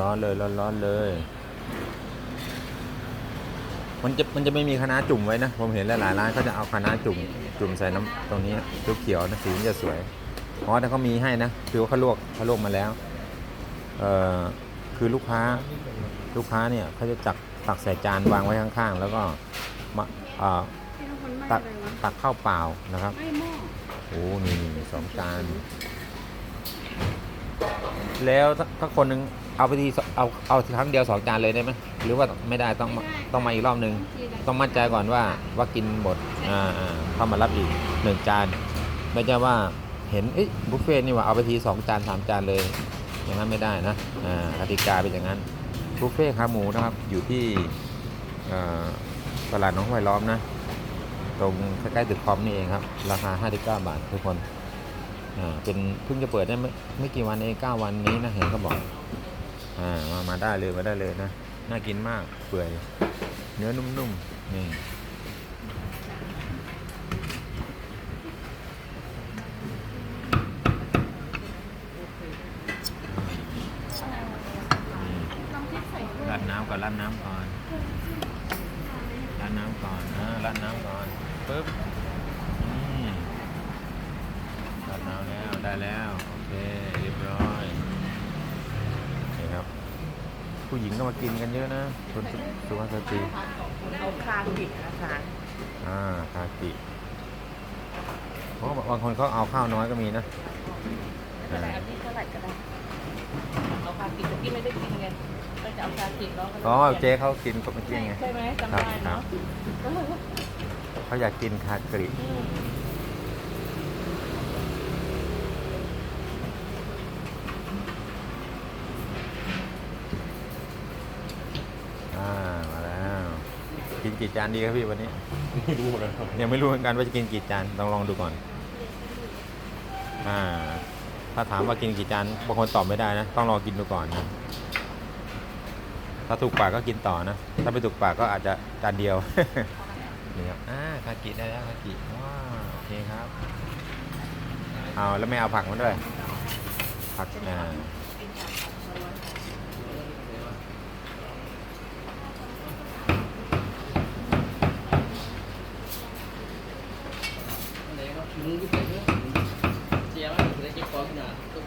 ร้อนๆเลยร้อนๆเลย มันจะมันจะไม่มีคะน้าจุ่มไว้นะ ผมเห็นหลายๆร้านเขาจะเอาคะน้าจุ่มจุ่มใส่น้ำตรงนี้เขียวๆนะสีมันจะสวยอ๋อแต่เขามีให้นะคือว่าเขาลวกเขาลวกมาแล้วเอ่อคือลูกค้าลูกค้าเนี่ยเขาจะจักตักใส่จานวางไว้ข้างๆ แล้วก็มาเอ่อที่ทุกคนไม่ตักอะไรวะตักข้าวเปล่านะครับไม่หม้อโอ้นี่นี่สองจาน แล้วถ้าถ้าคนหนึงเอาไปทีสเอาเอาครั้งเดียวสองจานเลยได้ไหมหรือว่าไม่ได้ต้องมาต้องมาอีกรอบหนึ่งต้องมั่นใจก่อนว่าว่ากินหมดอ่าอ่าเข้ามารับอีกหนึ่งจานไม่ใช่ว่าเห็นเอ๊ะบุฟเฟ่ต์นี่ว่าเอาไปทีสองจานสามจานเลยอย่างนั้นไม่ได้นะอ่ากติกาเป็นอย่างนั้นบุฟเฟ่ต์ขาหมูนะครับอยู่ที่เอ่อตลาดหน้องห้วยล้อมนะ ตรงใกล้ๆตึกคอมนี่เองครับ ราคา 59 บาททุกคน อ่าเป็นเพิ่งจะเปิดได้ไม่ไม่กี่วันเอง9วันนี้นะเห็นเขาบอกอ่ามามาได้เลยมาได้เลยนะน่ากินมากเปื่อยเนื้อนุ่มๆนี่น้ำพริกใส่ถ้วยราดน้ำก่อนราดน้ำก่อนราดน้ำก่อนอ่าราดน้ำก่อนปึ๊บนี่ราดน้ำแล้ว ได้แล้ว โอเค เรียบร้อยโอเคครับ ผู้หญิงก็มากินกันเยอะนะคนสุสุภาพสตรีเอาคากินะคะอ่าคากิเพราะบางคนเขาเอาข้าวน้อยก็มีนะไม่เป็นไรเอาที่เท่าไหร่ก็ได้เอาคากิแต่ที่ไม่ได้กินไงก็จะเอาคากิแล้วก็อ๋อเจ๊เขากินก็เมื่อกี้ไงใช่ไหมจำได้ครัเนาะบเขาอยากกินคากิ อืม อ่า มาแล้ว กินกี่จานดีครับพี่วันนี้ ไม่รู้เลยครับยังไม่รู้เหมือนกันว่าจะกินกี่จานต้องลองดูก่อน อ่า ถ้าถามว่ากินกี่จานบางคนตอบไม่ได้นะ ต้องลองกินดูก่อนนะถ้าถูกปากก็กินต่อนะ ถ้าไม่ถูกปากก็อาจจะจานเดียวนี่ครับอ่าคากิได้แล้วคากิว้าวโอเคครับ เอาแล้วไม่เอาผักมาด้วยผักอ่า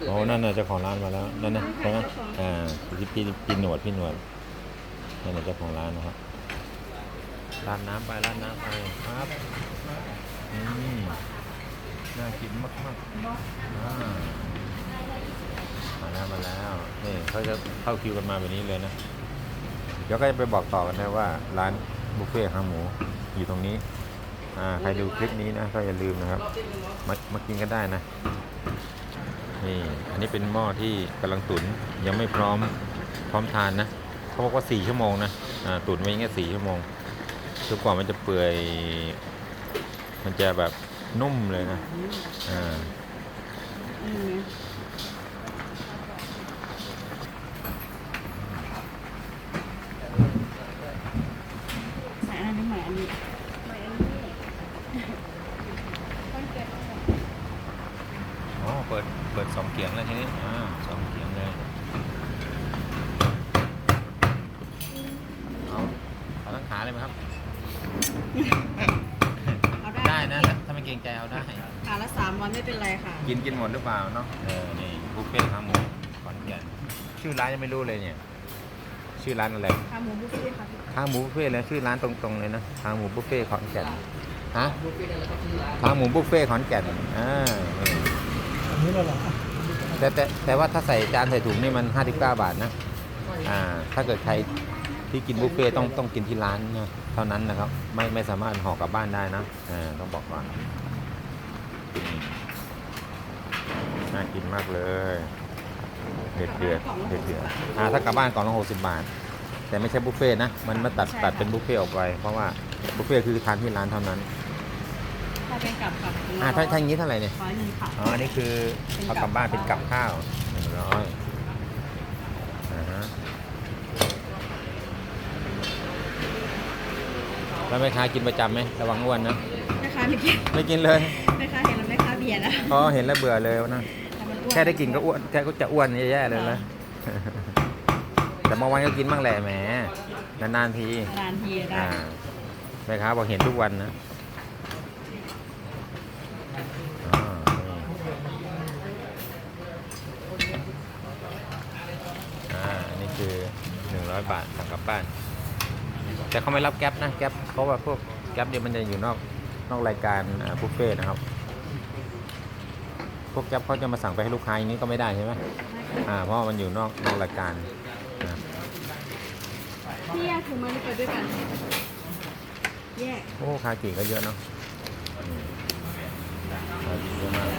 โอ้นั่นน่ะเจ้าของร้านมาแล้วนั่นนะใช่ไหมอ่าพี่พี่พี่หนวดพี่หนวดนั่นน่ะเจ้าของร้านนะครับราดน้ำไปราดน้ำไปครับอืมน่ากินมากมากๆอ่ามาแล้วมาแล้วนี่เขาจะเข้าคิวกันมาแบบนี้เลยนะ เดี๋ยวก็จะไปบอกต่อกันนะว่า ร้านบุฟเฟ่ต์ขาหมูอยู่ตรงนี้อ่าใครดูคลิปนี้นะก็อย่าลืมนะครับมามากินกันได้นะ นี่อันนี้เป็นหม้อที่กำลังตุ๋นยังไม่พร้อมพร้อมทานนะเขาบอกว่าสี่ชั่วโมงนะตุ๋นไว้แค่สี่ชั่วโมงจนกว่ามันจะเปื่อย มันจะแบบนุ่มเลยนะอ่า อืมใส่อันนี้ใหม่อันนี้ใหม่อันนี้ต้องเก็บไว้ก่อน อ๋อ เปิด เปิดสองเขียง แล้วทีนี้อ่าสองเขียงเลยเอาเอาทั้งขาเลยไหมครับ เอาได้นะ ถ้าไม่เกรงใจเอาได้ ขาละสามวันไม่เป็นไรค่ะ กินกินหมดหรือเปล่าเนาะเออนี่บุฟเฟ่ต์ขาหมูขอนแก่นชื่อร้านยังไม่รู้เลยเนี่ย ชื่อร้านอะไรขาหมูบุฟเฟ่ต์ค่ะพี่ขาหมูบุฟเฟ่ต์เลยชื่อร้านตรงๆเลยนะขาหมูบุฟเฟ่ต์ขอนแก่นฮะขาหมูบุฟเฟ่ต์ขอนแก่นอ่านี่อันนี้เราเหรอ แต่แต่แต่ว่าถ้าใส่จานใส่ถุงนี่มัน59บาทนะอ่าถ้าเกิดใครที่กินบุฟเฟ่ต์ต้องต้องกินที่ร้านนะเท่านั้นนะครับ ไม่ไม่สามารถห่อกลับบ้านได้นะอ่าต้องบอกก่อนน่ากินมากเลยเดือดเดือดเดือดเดือดอ่าถ้ากลับบ้านกล่องละ60บาท แต่ไม่ใช่บุฟเฟ่ต์นะ มันมาตัดตัดเป็นบุฟเฟ่ต์ออกไป เพราะว่าบุฟเฟ่ต์คือทานที่ร้านเท่านั้น ถ้าเป็นกับกับอ่าถ้าถ้าอย่างนี้เท่าไหร่เนี่ย ร้อยหนึ่งค่ะ อ๋ออันนี้คือเอากลับบ้านเป็นกับข้าวหนึ่งร้อยอ่าฮะแล้วแม่ค้ากินประจำไหมระวังอ้วนนะ แม่ค้าไม่กินไม่กินเลยแม่ค้าเห็นแล้วแม่ค้าเบียร์นะเพราะเห็นแล้วเบื่อเลยนะแต่มันอ้วนแค่ได้กินก็อ้วนแค่ก็จะอ้วนแย่ๆเลยนะ แต่บางวันก็กินบ้างแหละแหม นานๆที นานทีได้อ่าแม่ค้าบอกเห็นทุกวันนะอ่านี่อ่าอันนี่คือ 100บาทสั่งกลับบ้าน แต่เขาไม่รับแก๊ปนะแก๊ปเพราะว่าพวกแก๊ปเนี่ยมันจะอยู่นอกนอกรายการอ่าบุฟเฟ่ต์นะครับ พวกแก๊ปเขาจะมาสั่งไปให้ลูกค้าอย่างนี้ก็ไม่ได้ใช่ไหมอ่าเพราะว่ามันอยู่นอกนอกรายการนะพี่แยกถุงมือไปด้วยกันแยกโอ้คากิก็เยอะเนาะอืมคากิเยอะมาก